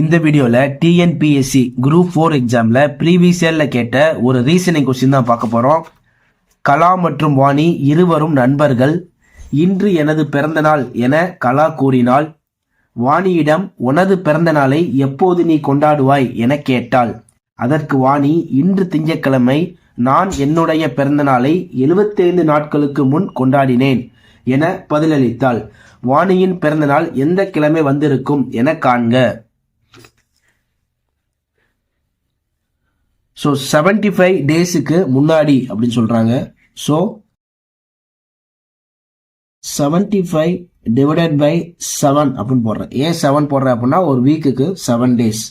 இந்த வீடியோவில் TNPSC group four எக்ஸாமில் ப்ரீவியஸ் இயரில் கேட்ட ஒரு ரீசனிங் கொஸ்டின் தான் பார்க்க போகிறோம் கலா மற்றும் வாணி இருவரும் நண்பர்கள். இன்று எனது பிறந்தநாள் என கலா கூறினாள். வாணியிடம் உனது பிறந்த நாளை எப்போது நீ கொண்டாடுவாய்? என கேட்டாள். அதற்கு வாணி இன்று திங்கட்கிழமை நான் என்னுடைய பிறந்த நாளை எழுபத்தைந்து நாட்களுக்கு முன் கொண்டாடினேன் என பதிலளித்தாள். வாணியின் பிறந்தநாள் எந்த கிழமை வந்திருக்கும் என காண்க. ஸோ செவன்டி ஃபைவ் டேஸுக்கு முன்னாடி அப்படின்னு சொல்கிறாங்க so seventy five divided by seven அப்படின்னு போடுறேன். ஏன் செவன் போடுறேன் அப்படின்னா ஒரு வீக்குக்கு செவன் டேஸ்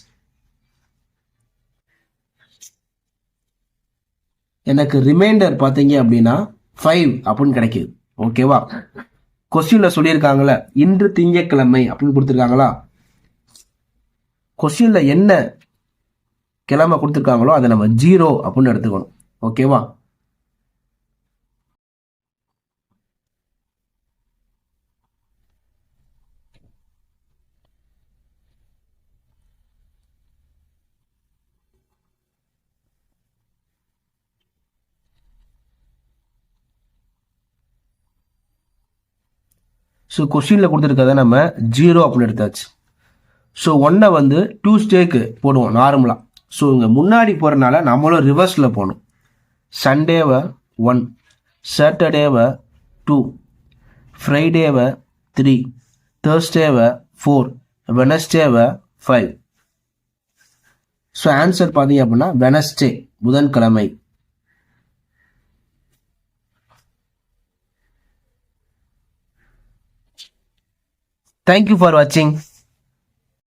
எனக்கு ரிமைண்டர் பார்த்தீங்க அப்படின்னா ஃபைவ் அப்படின்னு கிடைக்குது. ஓகேவா கொஸ்டின்ல சொல்லியிருக்காங்களே இன்று திங்கட்கிழமை அப்படின்னு கொடுத்துருக்காங்களா? கொஸ்டின்ல என்ன கிழமை கொடுத்துருக்காங்களோ அதை நம்ம ஜீரோ அப்படின்னு எடுத்துக்கணும். ஓகேவா ஸோ கொஸ்டினில் கொடுத்துருக்கத நம்ம ஜீரோ அப்படின்னு எடுத்தாச்சு. ஸோ ஒன்றை வந்து டூஸ்டேக்கு போடுவோம் நார்மலாக ஸோ இங்கே முன்னாடி போகிறனால நம்மளும் ரிவர்ஸில் போகணும். சண்டேவை ஒன் சாட்டர்டேவை டூ ஃப்ரைடேவை த்ரீ தேர்ஸ்டேவை ஃபோர் வெனஸ்டேவை ஃபைவ் ஸோ ஆன்சர் பார்த்தீங்க அப்படின்னா வெனஸ்டே புதன்கிழமை. தேங்க்யூ ஃபார் வாட்சிங்